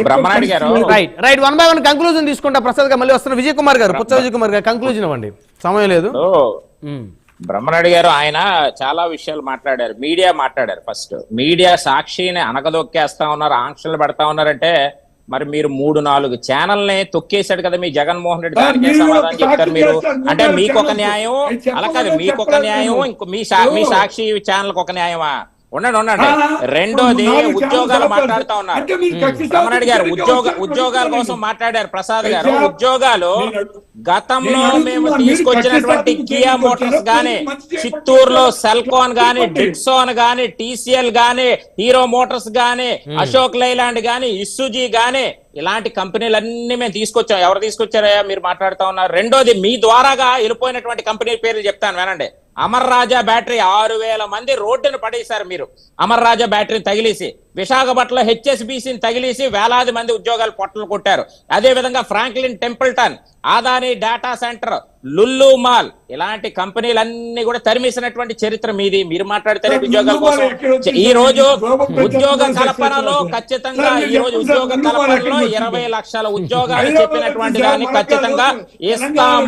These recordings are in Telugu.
బ్రహ్మనాయుడు గారు. పరిస్థితి లేదు. Right right one by one conclusion తీసుకుంటా ప్రసాద్ గారు మళ్ళీ వస్తున్న విజయ్ కుమార్ గారు పుచ్చ విజయ్ కుమార్ గారు కంక్లూజన్ ఇవ్వండి సమయం లేదు ఉమ్. బ్రహ్మనాయుడు గారు ఆయన చాలా విషయాలు మాట్లాడారు మీడియా మాట్లాడారు ఫస్ట్ మీడియా సాక్షిని అనగదొక్కేస్తా ఉన్నారు ఆంక్షలు పెడతా ఉన్నారంటే మరి మీరు మూడు నాలుగు ఛానల్ని తొక్కేశాడు కదా మీ జగన్మోహన్ రెడ్డి దానికి సమాధానం చెప్తారు మీరు అంటే నాలుగు మీకు ఒక ఛానల్స్. న్యాయం అలా కాదు మీకు ఒక న్యాయం. ఇంకో మీ సా- మీ ఓ. సాక్షి ఛానల్ ఒక న్యాయమా ఉండండి ఉండండి. రెండోది ఉద్యోగాలు మాట్లాడుతా ఉన్నారు. కక్ష బ్రహ్మనాయుడు గారు ఉద్యోగ ఉద్యోగాల కోసం. మాట్లాడారు ప్రసాద్ గారు. ఉద్యోగాలు గతంలో మేము తీసుకొచ్చినటువంటి కియా మోటార్స్ గానీ చిత్తూరులో సెల్కోన్ గానీ. డిక్సోన్ గానీ టీసీఎల్ గానీ హీరో మోటార్స్ గానీ అశోక్ లైలాండ్ గానీ ఇస్సుజీ గానీ ఇలాంటి కంపెనీలన్నీ మేము తీసుకొచ్చాం. ఎవరు తీసుకొచ్చారయ్యా? మీరు మాట్లాడుతా ఉన్నారు. రెండోది మీ ద్వారాగా వెళ్ళిపోయినటువంటి కంపెనీ పేర్లు చెప్తాను వినండి. అమర్ రాజా బ్యాటరీ ఆరు వేల మంది రోడ్డును పడేశారు మీరు. అమర్ రాజా బ్యాటరీ తగిలేసి. విశాఖపట్నంలో హెచ్ఎస్బిసిని తగిలేసి వేలాది మంది ఉద్యోగాలు పొట్టలు కొట్టారు. అదే విధంగా Franklin Templeton Adani data centre Lulu mall ఇలాంటి కంపెనీలన్నీ కూడా తరిమేసినటువంటి చరిత్ర మీది. మీరు మాట్లాడితే ఉద్యోగాల కోసం? ఈ రోజు ఉద్యోగ కల్పనలో ఖచ్చితంగా ఈ రోజు ఉద్యోగ కల్పనలో? ఇరవై లక్షల ఉద్యోగాలు చెప్పినటువంటి దాన్ని ఖచ్చితంగా. ఇస్తాము.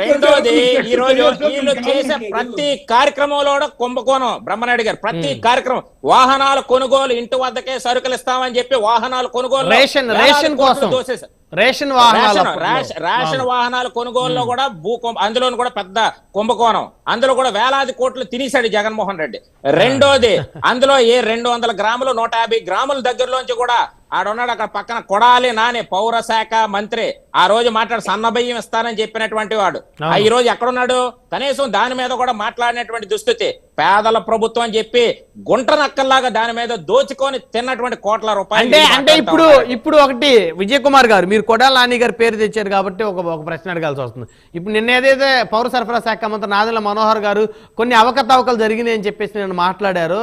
రెండోది ఈ రోజు వీళ్ళు చేసే ప్రతి కార్యక్రమంలో కూడా కుంభకోణం. బ్రహ్మనాయుడు గారు ప్రతి కార్యక్రమం వాహనాల కొనుగోలు ఇంటి వద్దకే సరుకులు ఇస్తామని చెప్పి వాహనాల కొనుగోలు రేషన్ రేషన్ కోసం. రేషన్ వాహనాలు రేషన్ వాహనాల కొనుగోలులో కూడా భూ అందులోను కూడా పెద్ద కుంభకోణం. అందులో కూడా వేలాది కోట్లు తినేశాడు జగన్మోహన్ రెడ్డి. రెండోది అందులో ఏ రెండు వందల గ్రాములు నూట యాభై గ్రాముల దగ్గరలోంచి కూడా ఆడున్నాడు. అక్కడ పక్కన కొడాలి నాని పౌర శాఖ మంత్రి. ఆ రోజు మాట్లాడు సన్న బియ్యం ఇస్తానని చెప్పినటువంటి వాడు. ఆ ఈ రోజు ఎక్కడున్నాడు? కనీసం దాని మీద కూడా మాట్లాడినటువంటి దుస్థితి. పేదల ప్రభుత్వం అని చెప్పి గుంట నక్కల్లాగా దాని మీద దోచుకొని తిన్నటువంటి కోట్ల రూపాయలు అంటే అంటే ఇప్పుడు. ఇప్పుడు ఒకటి విజయ్ కుమార్ గారు మీరు కొడాల నాని గారి పేరు తెచ్చారు కాబట్టి ఒక ఒక ప్రశ్న అడగాల్సి వస్తుంది. ఇప్పుడు నిన్న ఏదైతే పౌర సరఫరా శాఖ మంత్రి నాదెళ్ళ మనోహర్ గారు కొన్ని అవకతవకలు జరిగినాయి అని చెప్పేసి నేను మాట్లాడారు.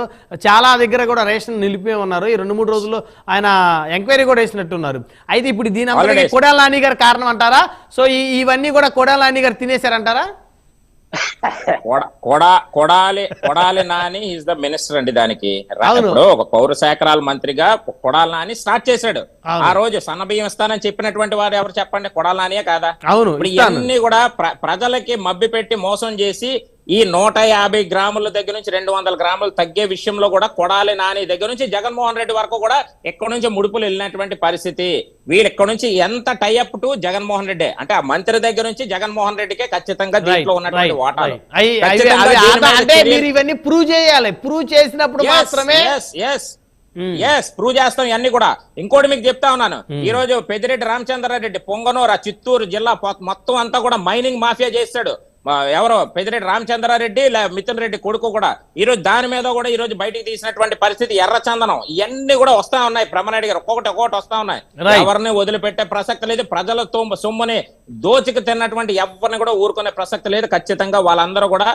చాలా దగ్గర కూడా రేషన్ నిలిపి ఉన్నారు. ఈ రెండు మూడు రోజుల్లో ఆయన ఎంక్వైరీ కూడా వేసినట్టున్నారు. అయితే ఇప్పుడు దీని. కొడాల నాని గారు కారణం అంటారా? సో ఈ ఇవన్నీ కూడా కొడాల నాని గారు తినేశారంటారా? Kodali Kodali Nani is the minister అండి దానికి. రా- అవును. ఇప్పుడు ఒక పౌర శాఖరాల మంత్రిగా కొడాలి నాని స్టార్ట్ చేశాడు. ఆ రోజు సన్న బియ్యం ఇస్తానని చెప్పినటువంటి వారు ఎవరు చెప్పండి? కొడాలి నానియే కాదా? అవును ఇవన్నీ కూడా ప్ర- ప్రజలకి మభ్య పెట్టి మోసం చేసి ఈ నూట యాభై గ్రాముల దగ్గర నుంచి రెండు వందల గ్రాములు తగ్గే విషయంలో కూడా కొడాలి నాని దగ్గర నుంచి జగన్మోహన్ రెడ్డి వరకు కూడా ఇక్కడ నుంచి ముడుపులు వెళ్ళినటువంటి పరిస్థితి. వీళ్ళు ఇక్కడ నుంచి ఎంత టైఅప్ టు జగన్మోహన్ రెడ్డి? అంటే ఆ మంత్రి దగ్గర నుంచి జగన్మోహన్ రెడ్డికే ఖచ్చితంగా దీంట్లో ఉన్నటువంటి అంటే మీరు ఇవన్నీ ప్రూవ్ చేయాలి. ప్రూవ్ చేసినప్పుడు మాత్రమే ఎస్ ఎస్ ప్రూవ్ చేస్తాం ఇవన్నీ కూడా. ఇంకోటి మీకు చెప్తా ఉన్నాను. ఈ రోజు పెద్దిరెడ్డి రామచంద్రారెడ్డి పొంగనూరు ఆ చిత్తూరు జిల్లా మొత్తం అంతా కూడా మైనింగ్ మాఫియా చేస్తాడు. ఎవరో పెద్దిరెడ్డి రామచంద్రారెడ్డి మిథున్ రెడ్డి కొడుకు కూడా. ఈ రోజు దాని మీద కూడా ఈ రోజు బయటికి తీసినటువంటి పరిస్థితి ఎర్రచందనం ఇవన్నీ కూడా వస్తా ఉన్నాయి. బ్రహ్మనాయుడు గారు ఒక్కొక్కటి ఒక్కొక్కటి వస్తా ఉన్నాయి. ఎవరిని వదిలిపెట్టే ప్రసక్తి లేదు. ప్రజల సొమ్ముని దోచికి తిన్నటువంటి ఎవరిని కూడా ఊరుకునే ప్రసక్తి లేదు. ఖచ్చితంగా వాళ్ళందరూ కూడా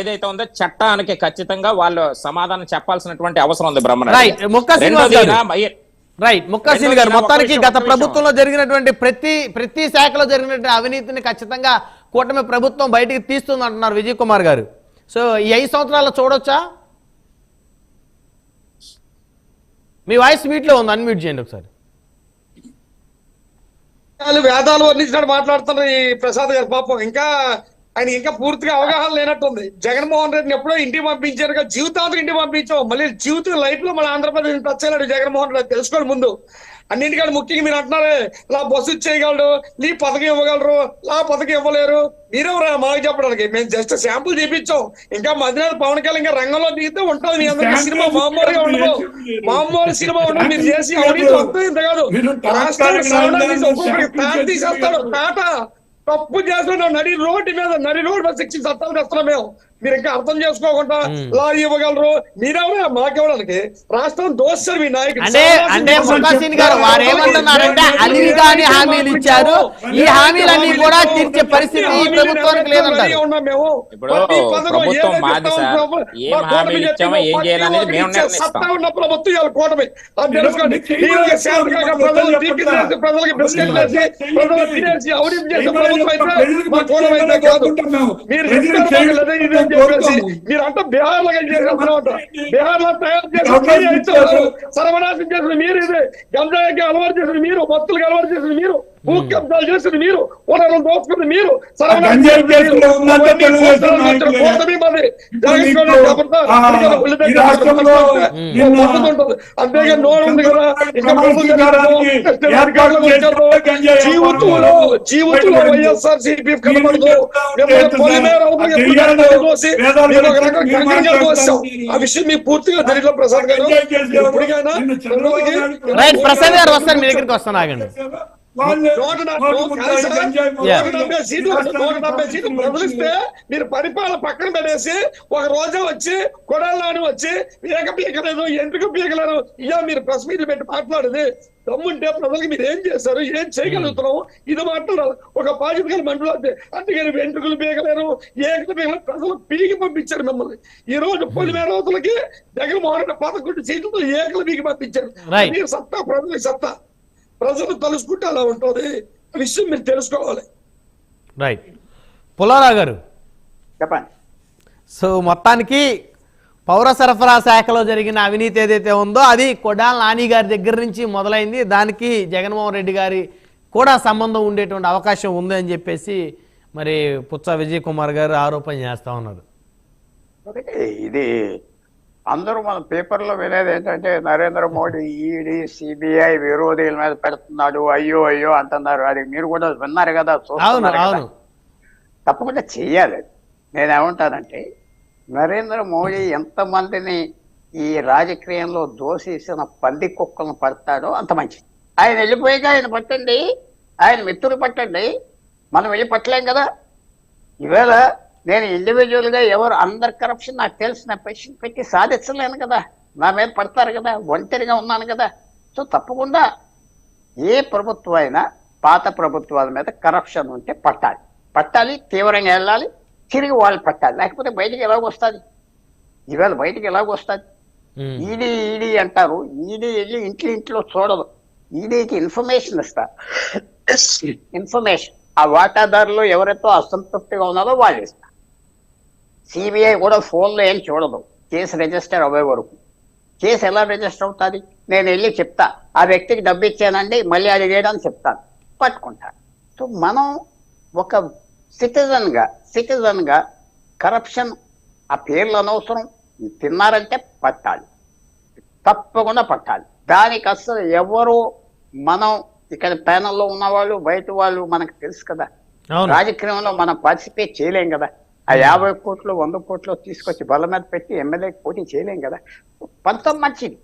ఏదైతే ఉందో చట్టానికి ఖచ్చితంగా వాళ్ళు సమాధానం చెప్పాల్సినటువంటి అవసరం ఉంది బ్రహ్మనాయుడు రైట్ ముక్కాసీని గారు. మొత్తానికి గత. ప్రభుత్వంలో జరిగినటువంటి ప్రతి ప్రతి శాఖలో జరిగినటువంటి అవినీతిని ఖచ్చితంగా కూటమి ప్రభుత్వం బయటికి తీస్తుంది అంటున్నారు విజయ్ కుమార్ గారు. సో ఈ ఐదు సంవత్సరాల్లో చూడొచ్చా? మీ వాయిస్ మీట్లో ఉంది అన్మ్యూట్ చేయండి ఒకసారి. వాళ్ళు వేదాలు వర్ణించినట్టు మాట్లాడుతున్నారు ఈ ప్రసాద్ గారు పాపం. ఇంకా ఆయన ఇంకా పూర్తిగా అవగాహన లేనట్టుంది. జగన్మోహన్ రెడ్డిని ఎప్పుడో ఇంటికి పంపించారు కదా జీవితాంతం ఇంటికి పంపించాం. మళ్ళీ జీవితం లైఫ్లో మన ఆంధ్రప్రదేశ్ టచ్ అయినాడు జగన్మోహన్ రెడ్డి తెలుసుకోండి ముందు. అన్నింటికంటే ముఖ్యంగా మీరు అంటున్నారే ఇలా బస్సు చేయగలడు నీ పథకం ఇవ్వగలరు లా పథకం ఇవ్వలేరు. మీరెవరా మాకు చెప్పడానికి? మేము జస్ట్ శాంపుల్ చూపించాం ఇంకా మధ్యనాథ్ పవన్ కళ్యాణ్ ఇంకా రంగంలో దిగితే ఉంటుంది. మీ అందరికీ సినిమా మామూలుగా ఉండదు. మామూలు సినిమా ఉండదు. మీరు చేసి అవినీతి ఇంత కాదు. రాష్ట్రానికి తీసేస్తాడు తప్పు చేస్తున్నాం. నడి రోడ్డు మీద నడి రోడ్డు మీద శిక్ష చట్టాలు తెస్తున్నాం మేము. మీరు ఇంకా అర్థం చేసుకోకుండా లా ఇవ్వగలరు? మీరెవరా? మాకివ్వడానికి రాష్ట్రం దోస్తారు మీ నాయకుడు. అంటే అంటే ముఖాసీని గారు వారు ఏమంటున్నారంటే అలివి కాని హామీలు ఇచ్చారు. ఈ హామీలన్నీ కూడా తీర్చే పరిస్థితి ప్రభుత్వానికి లేదంటారు. సత్తా ఉన్న ప్రభుత్వం ఇవాళ కూటమి. అది తెలుసుకోండి. మీరు శాంతిగా ప్రజలు తీర్చిదిద్దేసి, ప్రజలకి బిస్కెట్ వేసి ప్రజలు తినేసి అవినీతి చేసే ప్రభుత్వం అయితే మా కూటమి అయితే కాదు. మీరు అని చెప్పేసి మీరంతా బీహార్లో తర్వాత బీహార్లో తయారు చేసిన. సర్వనాశనం చేసిన మీరు ఇది గంజాయికి అలవాటు చేసిన మీరు భక్తులకు అలవాటు చేసిన మీరు భూ కబ్జాలు చేసిన మీరు. దోచుకున్న మీరు. అంతేగా నోరు ఉంది కదా. జీవితంలో జీవితంలో వైఎస్ఆర్ సిపి కనబడదు. ఆ విషయం మీకు పూర్తిగా తెలియదు ప్రసాద్ గారు. ఎప్పటికైనా ప్రసాద్ గారు వస్తారు మీ దగ్గరికి వస్తాను ఆగండి. మీరు పరిపాలన పక్కన పెట్టేసి ఒక రోజే వచ్చి కొడాలని వచ్చి ఏక పీకలేదు ఎందుకు పీకలేదు? ఇయ్యా మీరు ప్రెస్ మీట్లు పెట్టి మాట్లాడేది. దమ్ముంటే ప్రజలకి మీరు ఏం చేస్తారు ఏం చేయగలుగుతున్నాం ఇది మాట్లాడాలి. ఒక బాధ్యత గల మండలం అంటే అందుకని వెంట్రుకలు పీకలేరు. ఏకలు పీకలేరు? ప్రజలు పీకి పంపించారు మిమ్మల్ని. ఈ రోజు పొలిమేర రోజులకి జగన్మోహన్ రెడ్డి పదకొండు సీట్లతో ఏకలు పీకి పంపించారు. మీరు సత్తా ప్రజలకి సత్తా. ప్రజలు తలుసుకుంటే అలా ఉంటుంది. విషయం మీరు తెలుసుకోవాలి. రైట్ పుల్లారావు గారు. చెప్పండి. సో మొత్తానికి పౌర సరఫరా శాఖలో జరిగిన అవినీతి ఏదైతే ఉందో అది కొడాల నాని గారి దగ్గర నుంచి మొదలైంది. దానికి జగన్మోహన్ రెడ్డి గారి కూడా సంబంధం ఉండేటువంటి అవకాశం ఉంది అని చెప్పేసి మరి పుచ్చ విజయ్ కుమార్ గారు ఆరోపణ చేస్తా ఉన్నారు. ఇది అందరూ మన పేపర్లో వినేది ఏంటంటే నరేంద్ర మోడీ ఈడీ సిబిఐ విరోధుల మీద పెడుతున్నాడు అయ్యో అయ్యో అంటున్నారు. అది మీరు కూడా విన్నారు కదా చూస్తున్నారు తప్పకుండా చెయ్యాలి. నేనేమంటానంటే నరేంద్ర మోడీ ఎంతమందిని ఈ రాజకీయంలో దోషేసిన పంది కుక్కలను పడతాడో అంత మంచిది. ఆయన వెళ్ళిపోయాక ఆయన పట్టండి ఆయన మిత్రులు పట్టండి మనం వెళ్ళి పట్టలేం కదా. ఈవేళ నేను ఇండివిజువల్గా ఎవరు అందరు కరప్షన్ నాకు తెలిసిన పెన్షన్ పెట్టి సాధించలేను కదా. నా మీద పడతారు కదా ఒంటరిగా ఉన్నాను కదా. సో తప్పకుండా ఏ ప్రభుత్వం అయినా పాత ప్రభుత్వాల మీద కరప్షన్ ఉంటే పట్టాలి. పట్టాలి తీవ్రంగా వెళ్ళాలి తిరిగి వాళ్ళు పట్టాలి. లేకపోతే బయటికి ఎలాగ వస్తుంది? ఈవేళ బయటికి ఎలాగ వస్తుంది? ఉమ్. ఈడీ ఈడీ అంటారు. ఈడీ వెళ్ళి ఇంట్లో ఇంట్లో చూడదు. ఈడీకి ఇన్ఫర్మేషన్ ఇస్తా. ఇన్ఫర్మేషన్ ఆ వాటాదారులు ఎవరైతే అసంతృప్తిగా ఉన్నారో వాళ్ళు ఇస్తారు సిబిఐ కూడా ఫోన్లో ఏం చూడదు. కేసు రిజిస్టర్ అవ్వే వరకు. కేసు ఎలా రిజిస్టర్ అవుతుంది? నేను వెళ్ళి చెప్తా. ఆ వ్యక్తికి డబ్బు ఇచ్చానండి మళ్ళీ అది వేయడానికి చెప్తాను. పట్టుకుంటాను సో మనం ఒక సిటిజన్గా సిటిజన్గా కరప్షన్ ఆ పేర్లు అనవసరం. తిన్నారంటే పట్టాలి. తప్పకుండా పట్టాలి. దానికి అసలు ఎవరు మనం ఇక్కడ ప్యానల్లో ఉన్న వాళ్ళు బయట వాళ్ళు మనకు తెలుసు కదా. రాజకీయంలో మనం పార్టిసిపేట్ చేయలేం కదా. ఆ యాభై కోట్లు వంద కోట్లు తీసుకొచ్చి బల్ల మీద పెట్టి ఎమ్మెల్యేకి పోటీ చేయలేం కదా. పంతం మంచిది.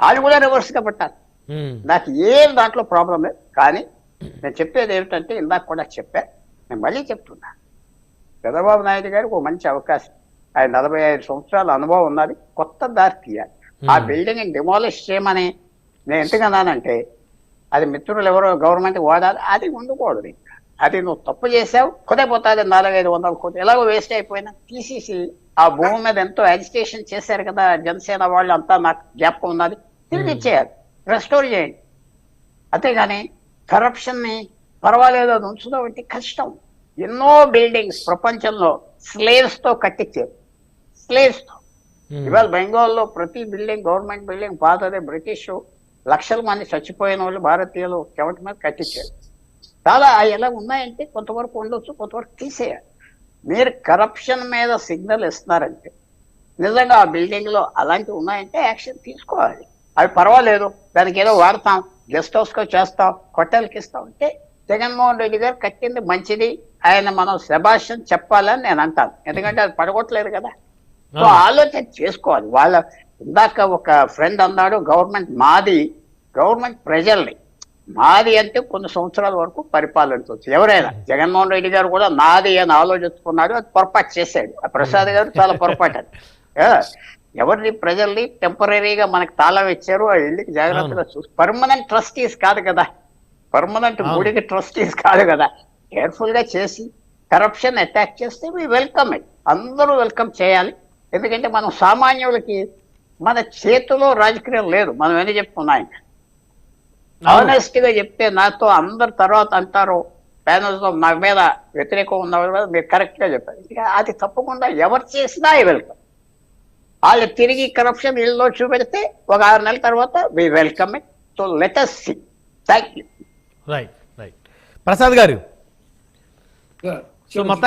వాళ్ళు కూడా రివర్స్గా పెట్టాలి ఉమ్. నాకు ఏం దాంట్లో ప్రాబ్లం లేదు. కానీ నేను చెప్పేది ఏమిటంటే ఇందాక కూడా చెప్పా నేను మళ్ళీ చెప్తున్నా. చంద్రబాబు నాయుడు గారికి ఒక మంచి అవకాశం. ఆయన నలభై ఐదు సంవత్సరాల అనుభవం ఉన్నది. కొత్త దారి తీయాలి. ఆ బిల్డింగ్ డిమాలిష్ చేయమని నేను ఎందుకన్నానంటే అది మిత్రులు ఎవరో గవర్నమెంట్ వాడాలి. అది ఉండకూడదు. అది నువ్వు తప్పు చేసావు కొదైపోతుంది నాలుగైదు వందల కోట్లు. ఎలాగో వేస్ట్ అయిపోయినా తీసేసి ఆ భూమి మీద ఎంతో అజిటేషన్ చేశారు కదా జనసేన వాళ్ళు అంతా నాకు జ్ఞాపకం ఉన్నది. తిరిగి ఇచ్చేయాలి. రెస్టోర్ చేయండి. అంతేగాని కరప్షన్ని పర్వాలేదు అది ఉంచుదాం అంటే కష్టం. ఎన్నో బిల్డింగ్స్ ప్రపంచంలో స్లేవ్స్తో కట్టించారు. స్లేవ్స్తో. ఇవాళ బెంగాల్లో ప్రతి బిల్డింగ్ గవర్నమెంట్ బిల్డింగ్ పాతదే బ్రిటిష్ లక్షల మంది చచ్చిపోయిన వాళ్ళు భారతీయులు చెమట మీద కట్టించారు. చాలా ఎలా ఉన్నాయంటే కొంతవరకు ఉండొచ్చు కొంతవరకు తీసేయాలి. మీరు కరప్షన్ మీద సిగ్నల్ ఇస్తున్నారంటే నిజంగా ఆ బిల్డింగ్లో అలాంటివి ఉన్నాయంటే యాక్షన్ తీసుకోవాలి. అవి పర్వాలేదు దానికి ఏదో వాడతాం గెస్ట్ హౌస్ కో చేస్తాం హోటల్కి ఇస్తాం అంటే జగన్మోహన్ రెడ్డి గారు కట్టింది మంచిది ఆయన మనం శభాషం చెప్పాలని నేను అంటాను. ఎందుకంటే అది పడగొట్టలేదు కదా. సో ఆలోచన చేసుకోవాలి. వాళ్ళ ఇందాక ఒక ఫ్రెండ్ అన్నాడు గవర్నమెంట్ మాది గవర్నమెంట్ ప్రజల్ని మాది అంటే కొన్ని సంవత్సరాల వరకు పరిపాలించవచ్చు ఎవరైనా జగన్మోహన్ రెడ్డి గారు కూడా నాది అని ఆలోచించుకున్నాడు అది పొరపాటు చేశాడు. ఆ ప్రసాద్ గారు చాలా పొరపాటు అది. ఆ, ఎవరిని ప్రజల్ని టెంపరీగా మనకి తాళం ఇచ్చారు ఆ ఇల్లుకి జాగ్రత్తగా చూసి పర్మనెంట్ ట్రస్టీస్ కాదు కదా. పర్మనెంట్. గుడికి ట్రస్టీస్ కాదు కదా. కేర్ఫుల్గా చేసి కరప్షన్ అటాక్ చేస్తే మీ వెల్కమ్ అందరూ వెల్కమ్ చేయాలి. ఎందుకంటే మనం సామాన్యులకి మన చేతిలో రాజకీయం లేదు. మనం ఏం చెప్పుకున్నాం అవును. ఆనెస్ట్గా చెప్తే నాతో అందరు తర్వాత అంటారు ప్యానల్స్లో నా మీద వ్యతిరేకం ఉన్న వాళ్ళు మీరు కరెక్ట్గా చెప్పారు. ఇక అది తప్పకుండా ఎవరు చేసినా వెల్కమ్ వాళ్ళు తిరిగి కరప్షన్ ఇల్లు చూపెడితే ఒక ఆరు నెలల తర్వాత we welcome it so let us see thank you right right Prasad గారు. సో మొత్తానికి